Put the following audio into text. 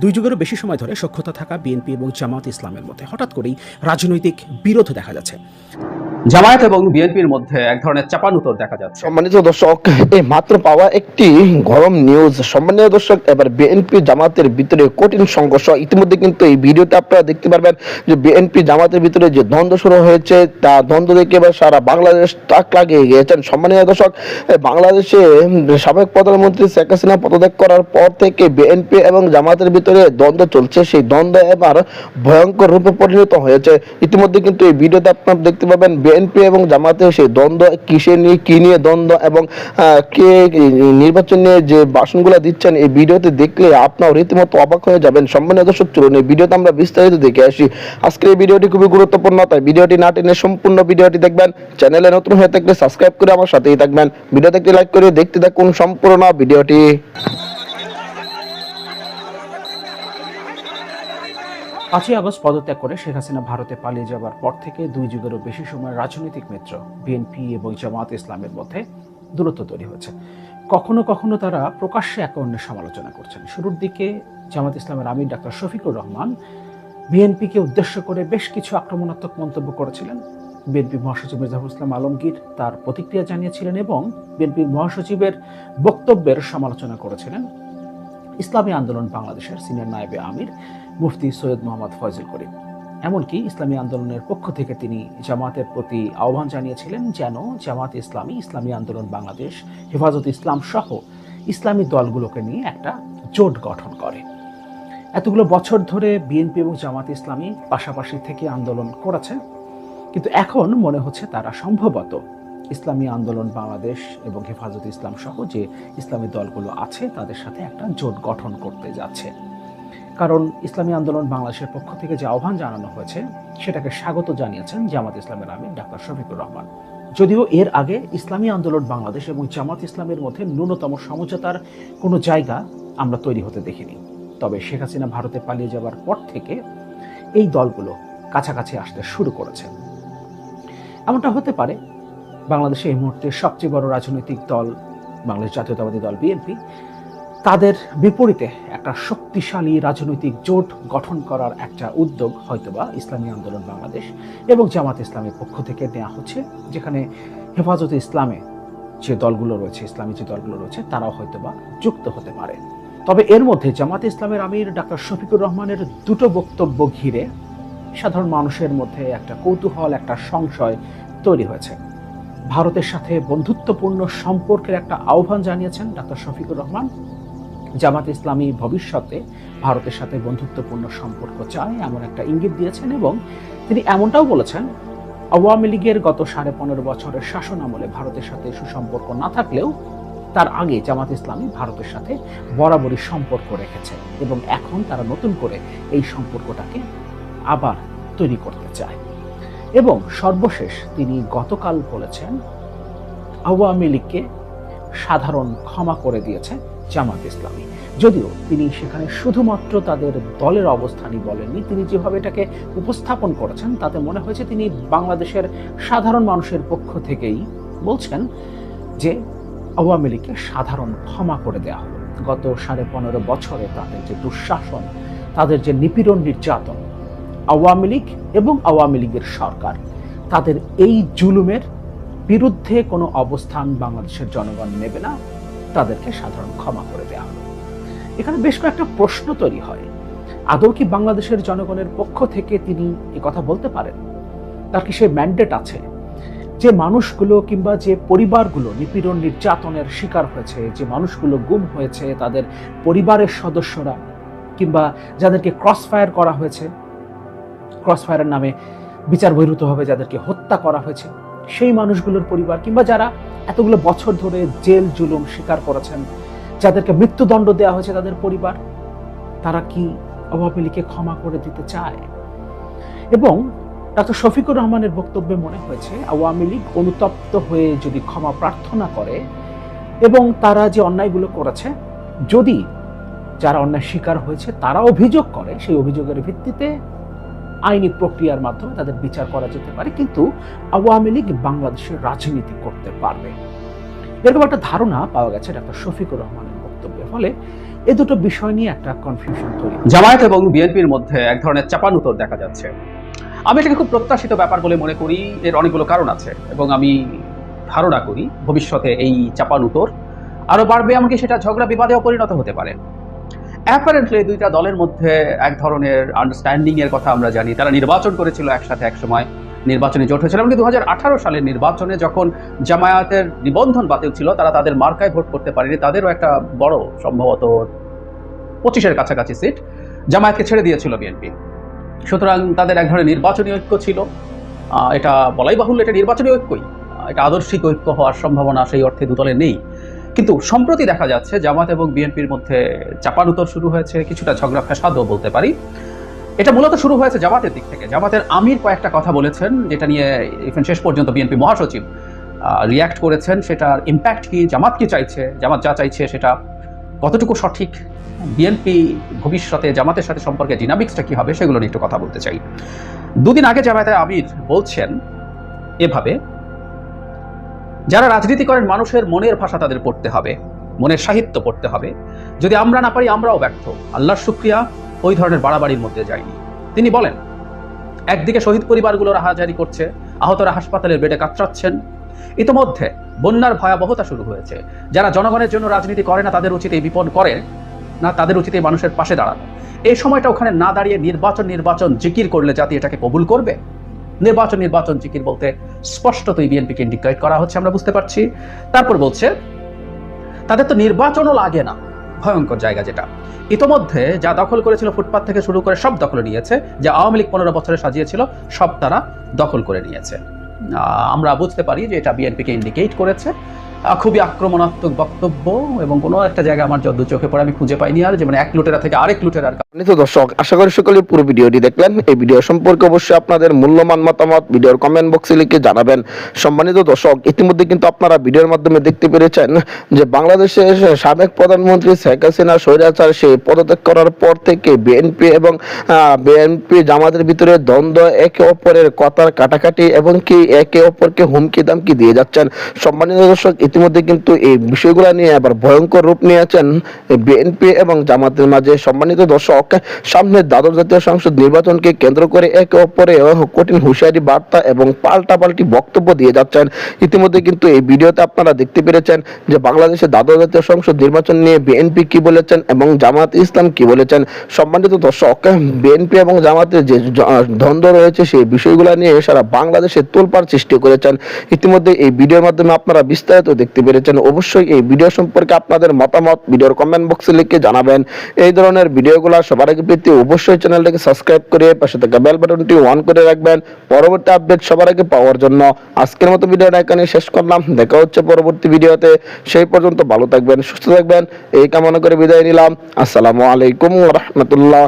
দুই যুগেরও বেশি সময় ধরে সক্ষতা থাকা বিএনপি এবং জামাত ইসলামের মধ্যে হঠাৎ করেই রাজনৈতিক বিরোধ দেখা যাচ্ছে। জামায়াত এবং বিএনপির মধ্যে এক ধরনের চাপানুতর দেখা যাচ্ছে। সম্মানিত দর্শক, এই মাত্র পাওয়া একটি গরম নিউজ সম্মানিত দর্শক, এবার বিএনপি জামাতের ভিতরে কঠিন সংঘর্ষ। ইতিমধ্যে কিন্তু এই ভিডিওতে আপনারা দেখতে পারবেন যে বিএনপি জামাতের ভিতরে যে দ্বন্দ্ব শুরু হয়েছে, তা দ্বন্দ্ব দেখে এবার সারা বাংলাদেশ তাক লাগিয়ে গিয়েছেন। সম্মানিত দর্শক বাংলাদেশে সাবেক প্রধানমন্ত্রী শেখ হাসিনা পদত্যাগ করার পর থেকে বিএনপি এবং জামাতের ভিতরে দ্বন্দ্ব চলছে। সেই দ্বন্দ্ব এবার ভয়ঙ্কর রূপে পরিণত হয়েছে। ইতিমধ্যে কিন্তু এই ভিডিওতে আপনারা দেখতে পাবেন বিএনপি এবং জামাতের সেই দ্বন্দ্ব, কিসে নিয়ে, কি নিয়ে দ্বন্দ্ব এবং কে নির্বাচন নিয়ে যে ভাষণগুলো দিচ্ছেন এই ভিডিওতে দেখলে আপনার রীতিমতো অবাক হয়ে যাবেন। সম্মানীয় দর্শক, চলুন এই ভিডিওতে আমরা বিস্তারিত দেখে আসি। আজকের এই ভিডিওটি খুবই গুরুত্বপূর্ণ, তাই ভিডিওটি না টেনে সম্পূর্ণ ভিডিওটি দেখবেন। চ্যানেলে নতুন হয়ে থাকলে সাবস্ক্রাইব করে আমার সাথেই থাকবেন। ভিডিও দেখতে লাইক করে দেখতে থাকুন সম্পূর্ণ ভিডিওটি। পাঁচই আগস্ট পদত্যাগ করে শেখ হাসিনা ভারতে পালিয়ে যাবার পর থেকে দুই যুগেরও বেশি সময় রাজনৈতিক মিত্র বিএনপি এবং জামাত ইসলামের মধ্যে দূরত্ব তৈরি হয়েছে। কখনো কখনো তারা প্রকাশ্যে একে অন্যের সমালোচনা করছেন। শুরুর দিকে জামাত ইসলামের আমির ডাক্তার শফিকুর রহমান বিএনপিকে উদ্দেশ্য করে বেশ কিছু আক্রমণাত্মক মন্তব্য করেছিলেন। বিএনপি মহাসচিব মির্জাফর ইসলাম আলমগীর তার প্রতিক্রিয়া জানিয়েছিলেন এবং বিএনপির মহাসচিবের বক্তব্যের সমালোচনা করেছিলেন। ইসলামী আন্দোলন বাংলাদেশের সিনিয়র নায়েবে আমির মুফতি সৈয়দ মোহাম্মদ ফয়জুল করিম। এমনকি ইসলামী আন্দোলনের পক্ষ থেকে তিনি জামাতের প্রতি আহ্বান জানিয়েছিলেন যেন জামাত ইসলামী ইসলামী আন্দোলন বাংলাদেশ, হেফাজত ইসলাম সহ ইসলামী দলগুলোকে নিয়ে একটা জোট গঠন করে। এতগুলো বছর ধরে বিএনপি এবং জামাত ইসলামী পাশাপাশি থেকে আন্দোলন করেছে, কিন্তু এখন মনে হচ্ছে তারা সম্ভবত ইসলামী আন্দোলন বাংলাদেশ এবং হেফাজত ইসলাম সহ যে ইসলামী দলগুলো আছে, তাদের সাথে একটা জোট গঠন করতে যাচ্ছে। কারণ ইসলামী আন্দোলন বাংলাদেশের পক্ষ থেকে যে আহ্বান জানানো হয়েছে, সেটাকে স্বাগত জানিয়েছেন জামাত ইসলামের আমির ডাক্তার শফিকুর রহমান। যদিও এর আগে ইসলামী আন্দোলন বাংলাদেশ এবং জামাত ইসলামের মধ্যে ন্যূনতম সমঝোতার কোনো জায়গা আমরা তৈরি হতে দেখিনি। তবে শেখ হাসিনা ভারতে পালিয়ে যাওয়ার পর থেকে এই দলগুলো কাছাকাছি আসতে শুরু করেছে। এমনটা হতে পারে বাংলাদেশে এই মুহূর্তে সবচেয়ে বড় রাজনৈতিক দল বাংলাদেশ জাতীয়তাবাদী দল, বিএনপি। তাদের বিপরীতে একটা শক্তিশালী রাজনৈতিক জোট গঠন করার একটা উদ্যোগ হয়তোবা ইসলামী আন্দোলন বাংলাদেশ এবং জামাত ইসলামের পক্ষ থেকে নেওয়া হচ্ছে, যেখানে হেফাজতে ইসলামে যে দলগুলো রয়েছে, ইসলামী যে দলগুলো রয়েছে, তারাও হয়তোবা যুক্ত হতে পারে। তবে এর মধ্যে জামাত ইসলামের আমির ডাক্তার শফিকুর রহমানের দুটো বক্তব্য ঘিরে সাধারণ মানুষের মধ্যে একটা কৌতূহল, একটা সংশয় তৈরি হয়েছে। ভারতের সাথে বন্ধুত্বপূর্ণ সম্পর্কের একটা আহ্বান জানিয়েছেন ডাক্তার শফিকুর রহমান। জামাত ইসলামী ভবিষ্যতে ভারতের সাথে বন্ধুত্বপূর্ণ সম্পর্ক চায় এমন একটা ইঙ্গিত দিয়েছেন এবং তিনি এমনটাও বলেছেন, আওয়ামী লীগের গত সাড়ে পনেরো বছরের শাসন আমলে ভারতের সাথে সুসম্পর্ক না থাকলেও তার আগে জামাত ইসলামী ভারতের সাথে বরাবরই সম্পর্ক রেখেছে এবং এখন তারা নতুন করে এই সম্পর্কটাকে আবার তৈরি করতে চায়। এবং সর্বশেষ তিনি গতকাল বলেছেন, আওয়ামী লীগকে সাধারণ ক্ষমা করে দিয়েছে জামাত ইসলামী। যদিও তিনি সেখানে শুধুমাত্র তাদের দলের অবস্থানই বলেননি, তিনি যেভাবে এটাকে উপস্থাপন করেছেন, তাতে মনে হয়েছে তিনি বাংলাদেশের সাধারণ মানুষের পক্ষ থেকেই বলছেন যে আওয়ামী লীগকে সাধারণ ক্ষমা করে দেওয়া হলো। গত সাড়ে পনেরো বছরে তাদের যে দুঃশাসন, তাদের যে নিপীড়ন নির্যাতন আওয়ামী লীগ এবং আওয়ামী লীগের সরকার। তাদের এই জুলুমের বিরুদ্ধে কোনো অবস্থান বাংলাদেশের জনগণ নেবে না। তাদেরকে সাধারণ ক্ষমা করে দেওয়া হলো। এখানে বেশ কয়েকটা প্রশ্ন তৈরি হয়। আদৌ কি বাংলাদেশের জনগণের পক্ষ থেকে তিনি কথা বলতে পারেন? তার কি সেই ম্যান্ডেট আছে? যে মানুষগুলো কিংবা যে পরিবারগুলো নিপীড়ন, নির্যাতনের শিকার হয়েছে, যে মানুষগুলো গুম হয়েছে, তাদের পরিবারের সদস্যরা কিংবা যাদেরকে ক্রস ফায়ার করা হয়েছে ক্রস ফায়ারের নামে বিচার বহির্ভূতভাবে যাদেরকে হত্যা করা হয়েছে। সেই মানুষগুলোর পরিবার কিংবা যারা এতগুলো বছর ধরে জেল, জুলুম স্বীকার করেছেন, যাদেরকে মৃত্যুদণ্ড দেওয়া হয়েছে তাদের পরিবার, তারা কি আওয়ামী ক্ষমা করে দিতে চায়? এবং ডক্টর শফিকুর রহমানের বক্তব্যে মনে হয়েছে, আওয়ামী লীগ অনুতপ্ত হয়ে যদি ক্ষমা প্রার্থনা করে এবং তারা যে অন্যায়গুলো করেছে, যদি যারা অন্যায় শিকার হয়েছে তারা অভিযোগ করে, সেই অভিযোগের ভিত্তিতে আইনি প্রক্রিয়ার মাধ্যমে তাদের বিচার করা যেতে পারে, কিন্তু আওয়ামী লীগ বাংলাদেশের রাজনীতি করতে পারবে। এরকম একটা ধারণা পাওয়া গেছে ডাক্তার শফিকুর রহমানের বক্তব্য ফলে। এ দুটো বিষয় নিয়ে একটা কনফিউশন তৈরি জামায়াত এবং বিএনপির মধ্যে এক ধরনের চাপানুতর দেখা যাচ্ছে। আমি এটাকে খুব প্রত্যাশিত ব্যাপার বলে মনে করি, এর অনেকগুলো কারণ আছে এবং আমি ধারণা করি ভবিষ্যতে এই চাপানুতর আরও বাড়বে, এমনকি সেটা ঝগড়া বিবাদেও পরিণত হতে পারে। অ্যাপারেন্টলি দুইটা দলের মধ্যে এক ধরনের আন্ডারস্ট্যান্ডিং এর কথা আমরা জানি। তারা নির্বাচন করেছিল একসাথে এক সময়। নির্বাচনে জোট হয়েছিল। এমনকি দু সালের নির্বাচনে যখন জামায়াতের নিবন্ধন বাতিল ছিল, তারা তাদের মার্কায় ভোট করতে পারেনি। তাদেরও একটা বড় সম্ভবত পঁচিশের কাছাকাছি সিট জামায়াতকে ছেড়ে দিয়েছিল বিএনপি সুতরাং তাদের এক ধরনের নির্বাচনী ঐক্য ছিল। এটা বলাই বাহুল্য, এটা নির্বাচনী ঐক্যই। এটা আদর্শিক ঐক্য হওয়ার সম্ভাবনা সেই অর্থে দুদলের নেই। কিন্তু সম্প্রতি দেখা যাচ্ছে জামাত এবং বিএনপির মধ্যে চাপানুতর শুরু হয়েছে, কিছুটা ঝগড়া ফ্যাসাদও বলতে পারি। এটা মূলত শুরু হয়েছে জামাতের দিক থেকে। জামাতের আমির কয়েকটা কথা বলেছেন, যেটা নিয়ে ইভেন শেষ পর্যন্ত বিএনপি মহাসচিব রিয়াক্ট করেছেন। সেটার ইম্প্যাক্ট কি, জামাত কি চাইছে, জামাত যা চাইছে সেটা কতটুকু সঠিক, বিএনপি ভবিষ্যতে জামাতের সাথে সম্পর্কে ডিনামিক্সটা কি হবে সেগুলো নিয়ে একটু কথা বলতে চাই। দুদিন আগে জামায়াতের আমির বলছেন এভাবে যারা রাজনীতি করেন, মানুষের মনের ভাষা তাদের পড়তে হবে, মনের সাহিত্য পড়তে হবে। যদি আমরা না পারি, আমরাও ব্যর্থ। আল্লাহর শুক্রিয়া, ওই ধরনের বাড়াবাড়ির মধ্যে যায়নি তিনি বলেন, একদিকে শহীদ পরিবারগুলো রাহাজারি করছে, আহতরা হাসপাতালের বেডে কাতরাচ্ছেন। ইতোমধ্যে বন্যার ভয়াবহতা শুরু হয়েছে। যারা জনগণের জন্য রাজনীতি করে না, তাদের উচিত এই বিপদ করে, না তাদের উচিত এই মানুষের পাশে দাঁড়ানো। এই সময়টা ওখানে না দাঁড়িয়ে নির্বাচন নির্বাচন, জিকির করলে জাতি এটাকে কবুল করবে? নির্বাচন নির্বাচন জিকির বলতে স্পষ্টতই বিএনপিকে ইন্ডিকেট করা হচ্ছে, আমরা বুঝতে পারছি। তারপর বলছে, তাদের তো নির্বাচনও লাগে না। ভয়ঙ্কর জায়গা যেটা। ইতোমধ্যে যা দখল করেছিল ফুটপাত থেকে শুরু করে সব দখল নিয়েছে, যা আওয়ামী লীগ পনেরো বছরে সাজিয়েছিল, সব তারা দখল করে নিয়েছে। আমরা বুঝতে পারি যে এটা বিএনপিকে ইন্ডিকেট করেছে। খুবই আক্রমণাত্মক বক্তব্য এবং কোনো একটা জায়গা আমার যদ্দু চোখে পড়ে আমি খুঁজে পাইনি আর যে মানে এক লুটেরা থেকে আরেক লুটেরার সম্মানিত দর্শক, আশা করি সকলে পুরো ভিডিওটি দেখলেন। এই ভিডিও সম্পর্কে অবশ্যই আপনাদের মূল্যবান মতামত ভিডিওর কমেন্ট বক্সে লিখে জানাবেন। সম্মানিত দর্শক, ইতিমধ্যে কিন্তু আপনারা ভিডিওর মাধ্যমে দেখতে পেরেছেন যে বাংলাদেশের সাবেক প্রধানমন্ত্রী শেখ হাসিনা স্বৈরাচার সেই পদত্যাগ করার পর থেকে বিএনপি এবং বিএনপি জামাতের ভিতরে দ্বন্দ্ব একে অপরের কথার কাটাকাটি এবং কি একে অপরকে হুমকি দামকি দিয়ে যাচ্ছেন। সম্মানিত দর্শক ইতিমধ্যে কিন্তু এই বিষয়গুলো নিয়ে আবার ভয়ঙ্কর রূপ নিয়েছেন বিএনপি এবং জামাতের মাঝে সম্মানিত দর্শক। সামনে দ্বাদশ জাতীয় সংসদ নির্বাচনকে কেন্দ্র করে একে অপরে কঠিন হুঁশিয়ারি বার্তা এবং পাল্টাপাল্টি বক্তব্য দিয়ে যাচ্ছেন। ইতিমধ্যে কিন্তু এই ভিডিওতে আপনারা দেখতে পেরেছেন যে বাংলাদেশের দ্বাদশ জাতীয় সংসদ নির্বাচন নিয়ে বিএনপি কি বলেছেন এবং জামাত ইসলাম কি বলেছেন? সম্মানিত দর্শক বিএনপি এবং জামাতের যে দ্বন্দ্ব রয়েছে সেই বিষয়গুলো নিয়ে সারা বাংলাদেশে তোলপাড় সৃষ্টি করেছেন। ইতিমধ্যে এই ভিডিওর মাধ্যমে আপনারা বিস্তারিত দেখতে পেরেছেন, অবশ্যই এই ভিডিও সম্পর্কে আপনাদের মতামত ভিডিওর কমেন্ট বক্সে লিখে জানাবেন। এই ধরনের ভিডিওগুলো সবার আগে পেতে অবশ্যই চ্যানেলটাকে সাবস্ক্রাইব করে পাশে থাকা বেল বাটনটি অন করে রাখবেন। পরবর্তী আপডেট সবার আগে পাওয়ার জন্য আজকের মতো ভিডিওটা এখানে শেষ করলাম। দেখা হচ্ছে পরবর্তী ভিডিওতে সেই পর্যন্ত ভালো থাকবেন, সুস্থ থাকবেন। এই কামনা করে বিদায় নিলাম। আসসালামু আলাইকুম রহমতুল্লাহ।